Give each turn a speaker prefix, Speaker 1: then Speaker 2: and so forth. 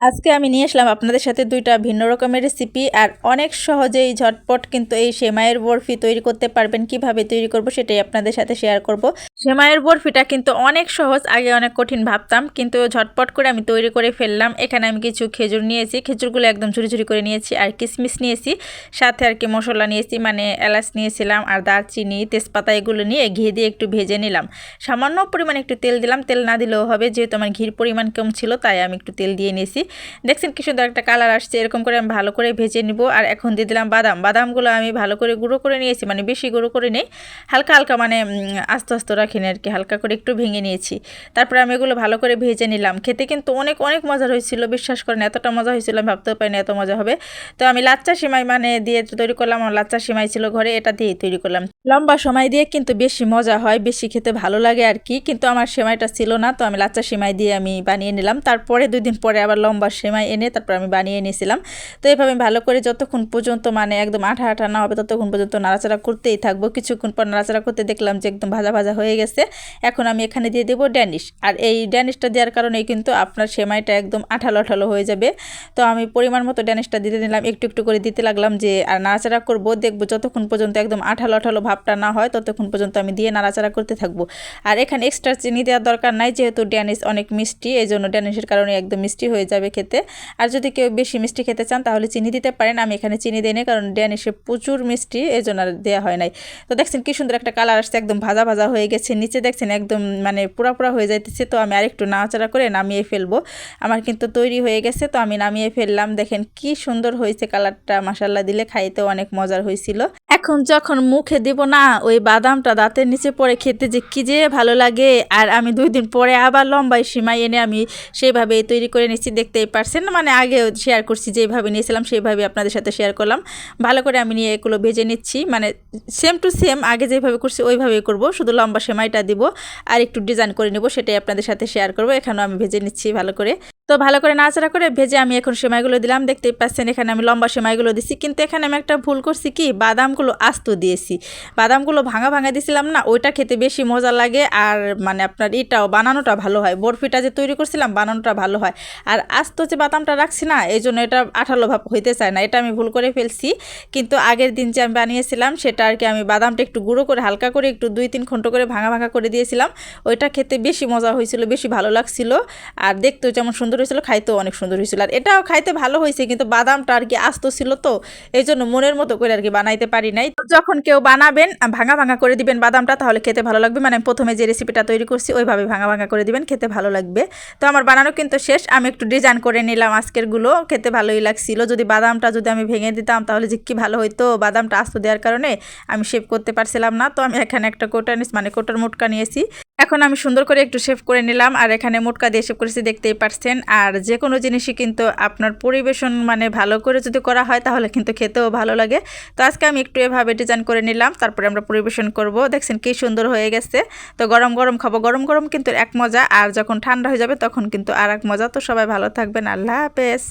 Speaker 1: আজকে আমি নিয়ে আসলাম আপনাদের সাথে দুইটা ভিন্ন রকমের রেসিপি আর অনেক সহজেই ঝটপট কিন্তু এই সেমাইয়ের বরফি তৈরি করতে পারবেন, কীভাবে তৈরি করব সেটাই আপনাদের সাথে শেয়ার করব। সেমাইয়ের বরফিটা কিন্তু অনেক সহজ, আগে অনেক কঠিন ভাবতাম, কিন্তু ঝটপট করে আমি তৈরি করে ফেললাম। এখানে আমি কিছু খেজুর নিয়েছি, খেজুরগুলো একদম ঝুরি ঝুরি করে নিয়েছি, আর কিশমিশ নিয়েছি, সাথে আর কি মশলা নিয়েছি মানে এলাচ নিয়েছিলাম, আর দারচিনি, তেজপাতা এগুলো নিয়ে ঘি দিয়ে একটু ভেজে নিলাম। সামান্য পরিমাণে একটু তেল দিলাম, তেল না দিলেও হবে, যেহেতু আমার ঘির পরিমাণ কম ছিল, তাই আমি একটু তেল দিয়ে নিয়েছি। দেখছেন কি সুন্দর একটা কালার আসছে, এরকম করে আমি ভালো করে ভেজে নিব, আর এখন দিয়ে দিলাম বাদাম। বাদামগুলো আমি ভালো করে গুঁড়ো করে নিয়েছি মানে বেশি গুঁড়ো করে নেই, হালকা হালকা মানে আস্তে আস্তে রাখিনি আর কি, হালকা করে একটু ভেঙে নিয়েছি। তারপরে আমি এগুলো ভালো করে ভেজে নিলাম। খেতে কিন্তু অনেক অনেক মজার হয়েছিল, বিশ্বাস করেন, এতটা মজা হয়েছিল, আমি ভাবতেও পারিনি এত মজা হবে। তো আমি লাচ্চা সিমাই মানে দিয়ে তৈরি করলাম, আমার লাচ্চা সিমাই ছিল ঘরে, এটা দিয়েই তৈরি করলাম। লম্বা সময় দিয়ে কিন্তু বেশি মজা হয়, বেশি খেতে ভালো লাগে আর কি, কিন্তু আমার সেমাইটা ছিল না, তো আমি লাচ্চা সিমাই দিয়ে আমি বানিয়ে নিলাম। তারপরে দুই দিন পরে আবার লম্বা সেমাই এনে তারপর আমি বানিয়ে নিয়েছিলাম। তো এইভাবে ভালো করে যতক্ষণ পর্যন্ত মানে একদম আঠা আঠা না হবে, ততক্ষণ পর্যন্ত নাড়াচাড়া করতেই থাকব। কিছুক্ষণ পর নাড়াচাড়া করতে দেখলাম যে একদম ভাজা ভাজা হয়ে গেছে, এখন আমি এখানে দিয়ে দেবো ড্যানিশ। আর এই ড্যানিশটা দেওয়ার কারণেই কিন্তু আপনার সেমাইটা একদম আঠালো আঠালো হয়ে যাবে। তো আমি পরিমাণ মতো ড্যানিশটা দিতে দিলাম, একটু একটু করে দিতে লাগলাম যে আর নাড়াচাড়া করব, দেখব যতক্ষণ পর্যন্ত একদম আঠালো আঠালো ভাবটা না হয়, ততক্ষণ পর্যন্ত আমি দিয়ে নাড়াচাড়া করতে থাকব। আর এখানে এক্সট্রা চিনি দেওয়ার দরকার নাই, যেহেতু ড্যানিশ অনেক মিষ্টি এই জন্য ড্যানিশের কারণে একদম মিষ্টি হয়ে যাবে খেতে। আর যদি কেউ বেশি মিষ্টি খেতে চান, তাহলে চিনি দিতে পারেন, আমি এখানে চিনি দিই কারণ ড্যানিশে প্রচুর মিষ্টি এই জন্য আর দেওয়া হয় নাই। তো দেখছেন কি সুন্দর একটা কালার আসছে, একদম ভাজা ভাজা হয়ে গেছে। নিচে দেখছেন, একদম মানে পুরা পুরা হয়ে যাইতেছে। তো আমি আরেকটু নাড়াচাড়া করে নামিয়ে ফেলব। আমার কিন্তু তৈরি হয়ে গেছে, তো আমি নামিয়ে ফেললাম। দেখেন কি সুন্দর হয়েছে কালারটা মাসাল্লা দিলে খাইতে অনেক মজার হয়েছিল। এখন যখন মুখে দিব না, ওই বাদামটা দাঁতের নিচে পরে খেতে যে কি যে ভালো লাগে। আর আমি দুই দিন পরে আবার লম্বাই সীমায় এনে আমি সেইভাবে তৈরি করে নিচ্ছি। দেখতেই পারছেন মানে আগে শেয়ার করছি, যেভাবে নিয়েছিলাম সেইভাবে আপনাদের সাথে শেয়ার করলাম। ভালো করে আমি নিয়ে এগুলো ভেজে নিচ্ছি মানে সেম টু সেম আগে যেভাবে করছি, ওইভাবেই করব, শুধু লম্বা সেমাইটা দিব আর একটু ডিজাইন করে নেব, সেটাই আপনাদের সাথে শেয়ার করব। এখানেও আমি ভেজে নিচ্ছি ভালো করে। তো ভালো করে নাড়াচাড়া করে ভেজে আমি এখন সেমাইগুলো দিলাম। দেখতেই পাচ্ছেন, এখানে আমি লম্বা সেমাইগুলো দিছি। কিন্তু এখানে আমি একটা ভুল করছি কি? বাদামগুলো আস্ত দিয়েছি। বাদামগুলো ভাঙা ভাঙা দিছিলাম না, ওইটা খেতে বেশি মজা লাগে আর মানে আপনার এটাও বানানোটা ভালো হয়। বরফিটা যে তৈরি করছিলাম, বানানোটা ভালো হয়। আর আস্ত যে বাদামটা রাখছি না এই জন্য এটা আঠালো ভাব হইতে চায় না। এটা আমি ভুল করে ফেলছি। কিন্তু আগের দিন যে আমি বানিয়েছিলাম, সেটা আর কি আমি বাদামটা একটু গুঁড়ো করে, হালকা করে একটু দুই তিন ঘণ্টা করে ভাঙা ভাঙা করে দিয়েছিলাম। ওইটা খেতে বেশি মজা হয়েছিল, বেশি ভালো লাগছিল। আর দেখতেও যেমন সুন্দর সুন্দর হয়েছিল, খাইতেও অনেক সুন্দর হয়েছিল। আর এটাও খাইতে ভালো হয়েছে, কিন্তু বাদামটা আর কি আস্ত ছিল তো এই জন্য মনের মতো করে আর কি বানাইতে পারি নাই। তো যখন কেউ বানাবেন, ভাঙা ভাঙা করে দিবেন বাদামটা, তাহলে খেতে ভালো লাগবে। মানে প্রথমে যে রেসিপিটা তৈরি করছি, ওইভাবে ভাঙা ভাঙা করে দিবেন, খেতে ভালো লাগবে। তো আমার বানানো কিন্তু শেষ, আমি একটু ডিজাইন করে নিলাম আজকেরগুলো খেতে ভালোই লাগছিল। যদি বাদামটা যদি আমি ভেঙে দিতাম, তাহলে যে কি ভালো হইতো, বাদামটা আস্ত দেওয়ার কারণে আমি শেপ করতে পারছিলাম না। তো আমি এখানে একটা কোটানিস মানে কোটার মুটকা নিয়েছি। এখন আমি সুন্দর করে একটু শেভ করে নিলাম, আর এখানে মোটকা দিয়ে শেভ করেছি, দেখতেই পারছেন। আর যে কোনো জিনিসই কিন্তু আপনার পরিবেশন মানে ভালো করে যদি করা হয়, তাহলে কিন্তু খেতেও ভালো লাগে। তো আজকে আমি একটু এভাবে ডিজাইন করে নিলাম, তারপরে আমরা পরিবেশন করব। দেখছেন কি সুন্দর হয়ে গেছে। তো গরম গরম খাব। গরম গরম কিন্তু এক মজা, আর যখন ঠান্ডা হয়ে যাবে, তখন কিন্তু আর এক মজা। তো সবাই ভালো থাকবেন। আল্লাহ হাফেজ।